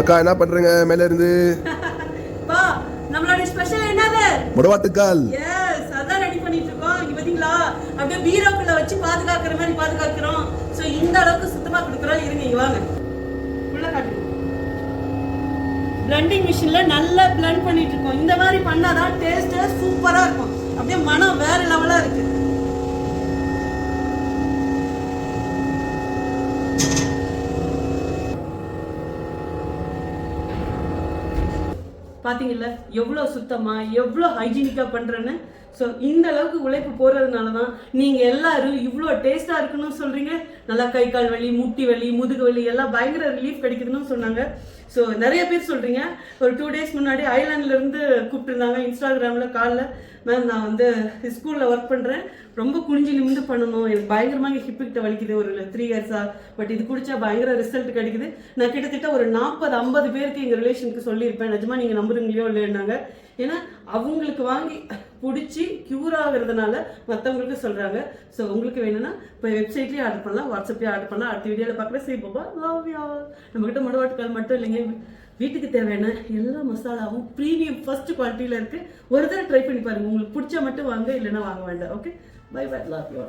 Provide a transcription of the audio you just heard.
அக்கா என்ன பண்றீங்க? மேல இருந்து. பா நம்மளோட ஸ்பெஷல் என்னது? முடவாட்டுக்கால் எஸ் அதான் ரெடி பண்ணிட்டு இருக்கோம் இங்க பாத்தீங்களா? அப்படியே பீரோக்குள்ள வச்சு பாதுகாக்கிற மாதிரி பாதுகாக்கிறோம். சோ இந்த அளவுக்கு சுத்தமா கொடுக்குறோம். இருங்க இங்க வாங்க. உள்ள காட்டுங்க. பிளண்டிங் மிஷின்ல நல்லா பிளண்ட் பண்ணிட்டு இருக்கோம் இந்த மாதிரி பண்ணாதான் டேஸ்ட் சூப்பரா இருக்கும். பார்த்தீங்கல்ல எவ்வளோ சுத்தமா எவ்வளோ ஹைஜீனிக்கா பண்றேன்னு ஸோ இந்த அளவுக்கு உழைப்பு போடுறதுனால தான் நீங்கள் எல்லாரும் இவ்வளோ டேஸ்ட்டாக இருக்குன்னு சொல்கிறீங்க நல்லா கை கால் வலி முட்டி வலி முதுகு வலி எல்லாம் பயங்கர ரிலீஃப் கிடைக்குதுன்னு சொன்னாங்க. ஸோ நிறைய பேர் சொல்கிறீங்க ஒரு டூ டேஸ் முன்னாடி ஐலாண்ட்லேருந்து கூப்பிட்டுருந்தாங்க இன்ஸ்டாகிராமில் காலில். மேம் நான் வந்து ஸ்கூலில் ஒர்க் பண்ணுறேன் ரொம்ப குனிஞ்சு நிமிந்து பண்ணணும். எனக்கு பயங்கரமாக ஹிப் வலிக்குது. ஒரு த்ரீ இயர்ஸாக பட் இது குடிச்சா பயங்கர ரிசல்ட் கிடைக்குது. நான் கிட்டத்தட்ட ஒரு நாற்பது ஐம்பது பேருக்கு எங்கள் ரிலேஷனுக்கு சொல்லியிருப்பேன். நிஜமா நீங்கள் நம்புறீங்களோ இல்லைன்னாங்க ஏன்னா அவங்களுக்கு வாங்கி பிடிச்சி க்யூர் ஆகிறதுனால மற்றவங்களுக்கு சொல்கிறாங்க ஸோ உங்களுக்கு வேணும்னா இப்போ வெப்சைட்லேயே ஆர்டர் பண்ணலாம் வாட்ஸ்அப்லேயே ஆர்டர் பண்ணலாம் அடுத்த வீடியோவில் பார்க்குற சரி பாப்பா லவ் யா நம்மக்கிட்ட முடவாட்டுக்கால் மட்டும் இல்லைங்க. வீட்டுக்கு தேவையான எல்லா மசாலாவும் ப்ரீமியம் ஃபர்ஸ்ட் குவாலிட்டியில் இருக்குது ஒரு தடவை ட்ரை பண்ணி பாருங்கள் உங்களுக்கு பிடிச்சா மட்டும் வாங்க இல்லைன்னா வாங்க வேண்டாம். Okay bye bye love you